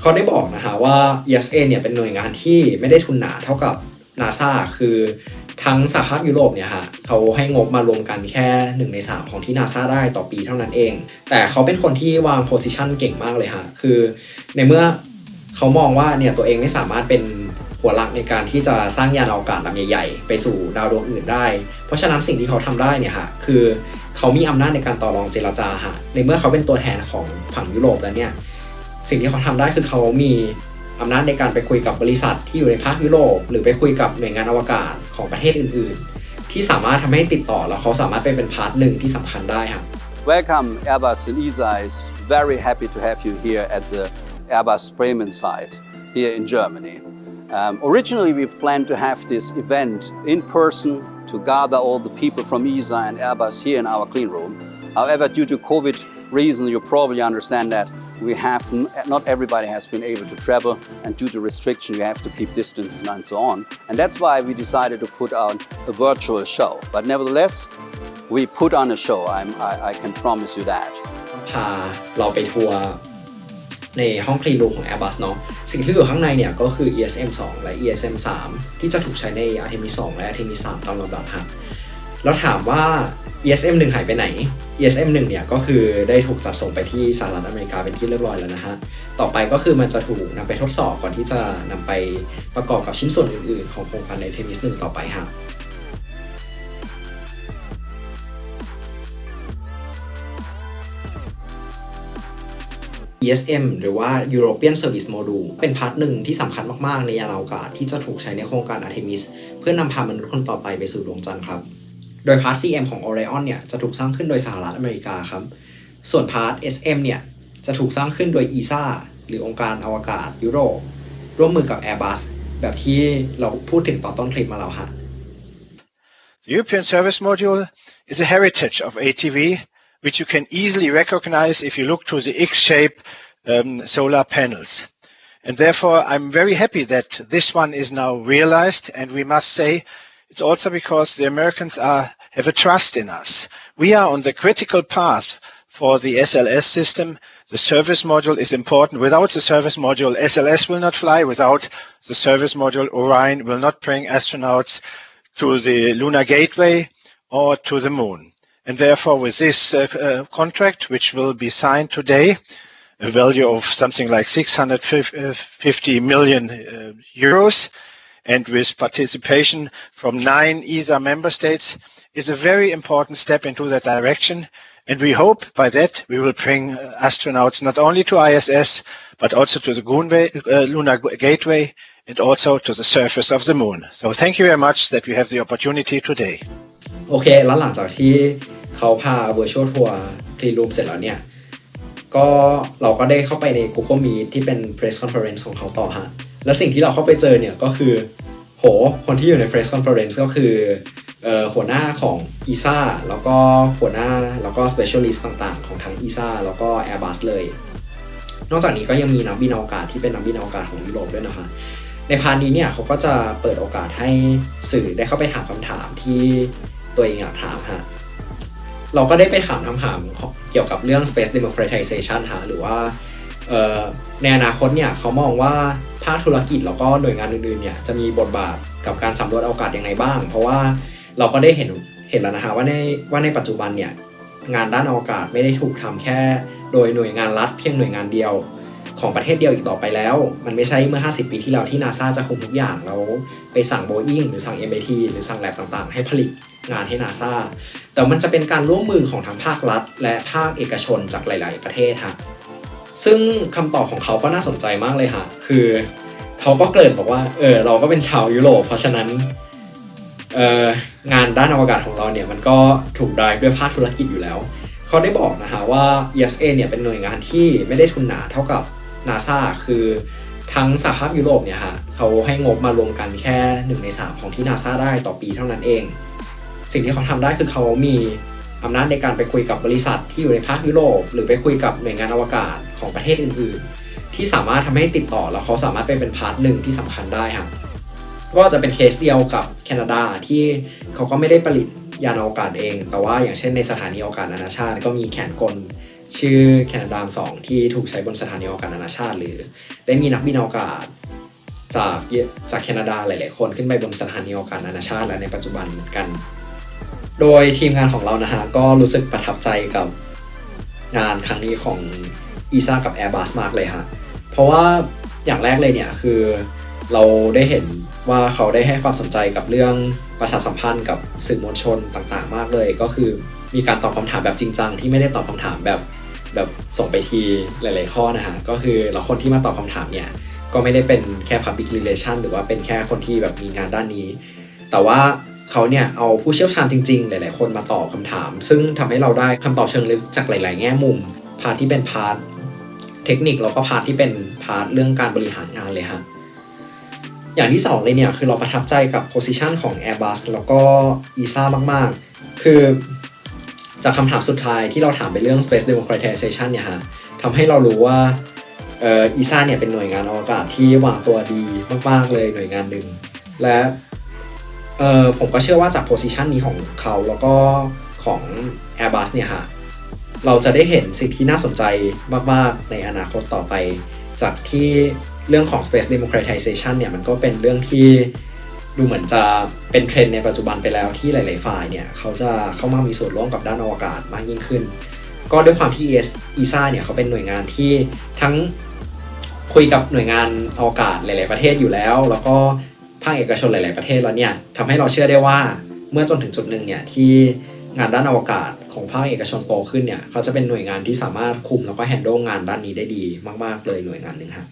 เขาได้บอกนะฮะว่า ESA เนี่ยเป็นหน่วยงานที่ไม่ได้ทุนหนาเท่ากับ NASA คือทั้งสหภาพยุโรปเนี่ยฮะเขาให้งบมารวมกันแค่ 1 ใน 3 ของที่ NASA ได้ต่อปีเท่านั้นเอง แต่เขาเป็นคนที่วางโพสิชันเก่งมากเลยฮะ คือในเมื่อเขามองว่าเนี่ยตัวเองไม่สามารถเป็นหัวหลักในการที่จะสร้างยานอวกาศลำใหญ่ๆ ไปสู่ดาวดวงอื่นได้ เพราะฉะนั้นสิ่งที่เขาทำได้เนี่ยฮะคือเขามีอำนาจในการต่อรองเจรจาฮะในเมื่อเขาเป็นตัวแทนของฝั่งยุโรปแล้วเนี่ย สิ่งที่เขาทำได้คือเขามีอำนาจในการไปคุยกับบริษัทที่อยู่ในภาคยุโรป หรือไปคุยกับหน่วยงานอวกาศของประเทศอื่น ๆ ที่สามารถทำให้ติดต่อแล้วเขาสามารถเป็นเป็นพาร์ทหนึ่งที่สำคัญได้ครับ Welcome, Airbus and ESA is very happy to have you here at the Airbus Bremen site here in Germany. Um, originally, we planned to have this event in person to gather all the people from ESA and Airbus here in our clean room. However, due to COVID reason, you probably understand that we have not everybody has been able to travel, and due to restriction, you have to keep distances and so on. And that's why we decided to put on a virtual show. But nevertheless, we put on a show. I'm, I, I can promise you that. พาเราไปทัวร์ในห้องคลีนรูมของ Airbus เนาะสิ่งที่อยู่ข้างในเนี่ยก็คือ ESM 2 และ ESM 3 ที่จะถูกใช้ใน Artemis 2 และ Artemis 3 ตามลำดับครับแล้วถามว่า ESM 1 หายไปไหน ESM 1เนี่ยก็คือได้ถูกจัดส่งไปที่สหรัฐอเมริกาเป็นที่เรียบร้อยแล้วนะฮะ ต่อไปก็คือมันจะถูกนำไปทดสอบก่อนที่จะนำไปประกอบกับชิ้นส่วนอื่นๆ ของโครงการใน Artemis 1ต่อไปฮะ ESM หรือว่า European Service Module เป็นพาร์ทหนึ่งที่สำคัญมาก ๆ ในยานอวกาศที่จะถูกใช้ในโครงการ Artemis เพื่อนำพามนุษย์คนต่อไปไปสู่ดวงจันทร์ครับ โดยพาร์ท CM ของ Orion เนี่ยจะถูกสร้างขึ้นโดยสหรัฐอเมริกาครับ ส่วนพาร์ท SM เนี่ยจะถูกสร้างขึ้นโดย ESA หรือองค์การอวกาศยุโรป ร่วมมือกับ Airbus แบบที่เราพูดถึงตอนต้นคลิปมาแล้วฮะ The European Service Module is a heritage of ATV, which you can easily recognize if you look to the X-shaped um, solar panels. And therefore, I'm very happy that this one is now realized. And we must say it's also because the Americans are, have a trust in us. We are on the critical path for the SLS system. The service module is important. Without the service module, SLS will not fly. Without the service module, Orion will not bring astronauts to the lunar gateway or to the moon. And therefore, with this uh, uh, contract, which will be signed today, a value of something like 650 million uh, euros, and with participation from nine ESA member states, is a very important step into that direction. And we hope by that we will bring astronauts not only to ISS, but also to the Goonway, uh, Lunar Gateway and also to the surface of the moon. So thank you very much that we have the opportunity today. โอเค แล้วหลังจากที่เขาพา virtual tour clean room เสร็จแล้วเนี่ย ก็เราก็ได้เข้าไปใน Google Meet ที่เป็น press conference ของเขาต่อฮะ และสิ่งที่เราเข้าไปเจอเนี่ยก็คือโหคนที่อยู่ใน press conference ก็คือหัวหน้าของ ESA แล้วก็หัวหน้าแล้วก็ specialist ต่างๆ ของทั้ง ESA แล้วก็ Airbus เลย นอกจากนี้ก็ยังมีนักบินอวกาศที่เป็นนักบินอวกาศของยุโรปด้วยนะคะ ในพาร์ทนี้เนี่ยเขาก็จะเปิดโอกาสให้สื่อได้เข้าไปถามคำถามที่ตัวเองอยากถามฮะเราก็ได้ไปถามคำถามเกี่ยวกับเรื่อง space democratization ฮะหรือว่า ในอนาคตเนี่ยเขามองว่าภาคธุรกิจแล้วก็หน่วยงานอื่นๆเนี่ยจะมีบทบาทกับการสำรวจอวกาศยังไงบ้าง เพราะว่าเราก็ได้เห็นเห็นแล้วนะคะว่าในว่าในปัจจุบันเนี่ยงานด้านอวกาศไม่ได้ถูกทำแค่ โดยหน่วยงานรัฐเพียงหน่วยงานเดียว ของประเทศเดียวอีกต่อไปแล้ว มันไม่ใช่เมื่อ 50 ปีที่แล้วที่นาซาจะคุมทุกอย่างแล้วไปสั่งโบอิงหรือสั่ง MIT หรือสั่งแลบต่างๆ ให้ผลิตงานให้นาซาแต่มันจะเป็นการร่วมมือของทั้งภาครัฐ และภาคเอกชนจากหลาย ๆ ประเทศฮะ ซึ่งคำตอบของเขาก็น่าสนใจมากเลยฮะ คือเขาก็เกริ่นบอกว่า เออเราก็เป็นชาวยุโรป เพราะฉะนั้นเอองานด้านอวกาศของเราเนี่ยมันก็ถูกดายด้วยภาคธุรกิจอยู่แล้ว เขาได้บอกนะฮะว่า ESA เนี่ยเป็นหน่วยงานที่ไม่ได้ทุนหนาเท่ากับ NASA คือทั้งสหภาพยุโรปเนี่ยฮะเขาให้งบมารวมกันแค่ 1 ใน 3 ของที่ NASA ได้ต่อปีเท่านั้นเอง สิ่งที่เขาทำได้คือเขามี อำนาจในการไปคุยกับบริษัทที่อยู่ในภาคยุโรป หรือไปคุยกับหน่วยงานอวกาศของประเทศอื่นๆ ที่สามารถทำให้ติดต่อแล้วเขาสามารถไปเป็นพาร์ทหนึ่งที่สำคัญได้ครับก็จะเป็นเคสเดียวกับแคนาดาที่เขาก็ไม่ได้ผลิตยานอวกาศเอง แต่ว่าอย่างเช่นในสถานีอวกาศนานาชาติ ก็มีแขนกลชื่อแคนาดาม2ที่ถูกใช้บนสถานีอวกาศนานาชาติ หรือ ได้มีนักบินอวกาศจากจากแคนาดาหลาย ๆ คนขึ้นไปบนสถานีอวกาศนานาชาติ และในปัจจุบันเหมือนกัน โดยทีมงานของเรานะฮะก็รู้สึกประทับใจกับงานครั้งนี้ของ ESA กับ Airbus มากเลยฮะ เพราะว่าอย่างแรกเลยเนี่ยคือเราได้เห็นว่าเขาได้ให้ความสนใจกับเรื่องประชาสัมพันธ์กับสื่อมวลชนต่างๆ มากเลย ก็คือมีการตอบคำถามแบบจริงจังที่ไม่ได้ตอบคำถามแบบแบบส่งไปทีหลาย ๆ ข้อนะฮะ ก็คือเราคนที่มาตอบคำถามเนี่ยก็ไม่ได้เป็นแค่ Public Relation หรือว่าเป็นแค่คนที่แบบมีงานด้านนี้ แต่ว่า เขาเนี่ยเอาผู้เชี่ยวชาญจริง ๆ หลาย ๆ คนมาตอบคำถาม ซึ่งทำให้เราได้คำตอบเชิงลึกจากหลาย ๆ แง่มุม พาร์ทที่เป็นพาร์ทเทคนิคแล้วก็พาร์ทที่เป็นพาร์ทเรื่องการบริหารงานเลยฮะอย่างที่สองเลยเนี่ย คือเราประทับใจกับ position ของ Airbus แล้วก็ ESA มาก ๆ คือจากคำถามสุดท้ายที่เราถามไปเรื่อง space democratization เนี่ยฮะทำให้เรารู้ว่าเอ่อ ESA เนี่ยเป็นหน่วยงานอวกาศที่วางตัวดีมาก ๆ เลยหน่วยงานหนึ่งและ เอ่อผมก็เชื่อว่าจาก position นี้ของเขาแล้วก็ของ Airbus เนี่ยฮะเราจะได้เห็นสิ่งที่น่าสนใจมาก ๆ ในอนาคตต่อไป จากที่เรื่องของ space democratization เนี่ยมันก็เป็นเรื่องที่ดูเหมือนจะเป็นเทรนด์ในปัจจุบันไปแล้วที่หลาย ๆ ฝ่ายเนี่ยเขาจะเข้ามามีส่วนร่วมกับด้านอวกาศมากยิ่งขึ้น ก็ด้วยความที่ ES ESA เนี่ยเขาเป็นหน่วยงานที่ทั้งคุยกับหน่วยงานอวกาศหลาย ๆ ประเทศอยู่แล้ว แล้วก็ ภาคเอกชนหลาย ๆ ประเทศแล้วเนี่ยทำให้เราเชื่อได้ว่าเมื่อจนถึงจุดหนึ่งเนี่ยที่งานด้านอวกาศของภาคเอกชนโตขึ้นเนี่ยเขาจะเป็นหน่วยงานที่สามารถคุมแล้วก็แฮนด์ลงานด้านนี้ได้ดีมาก ๆ เลยหน่วยงานหนึ่งครับ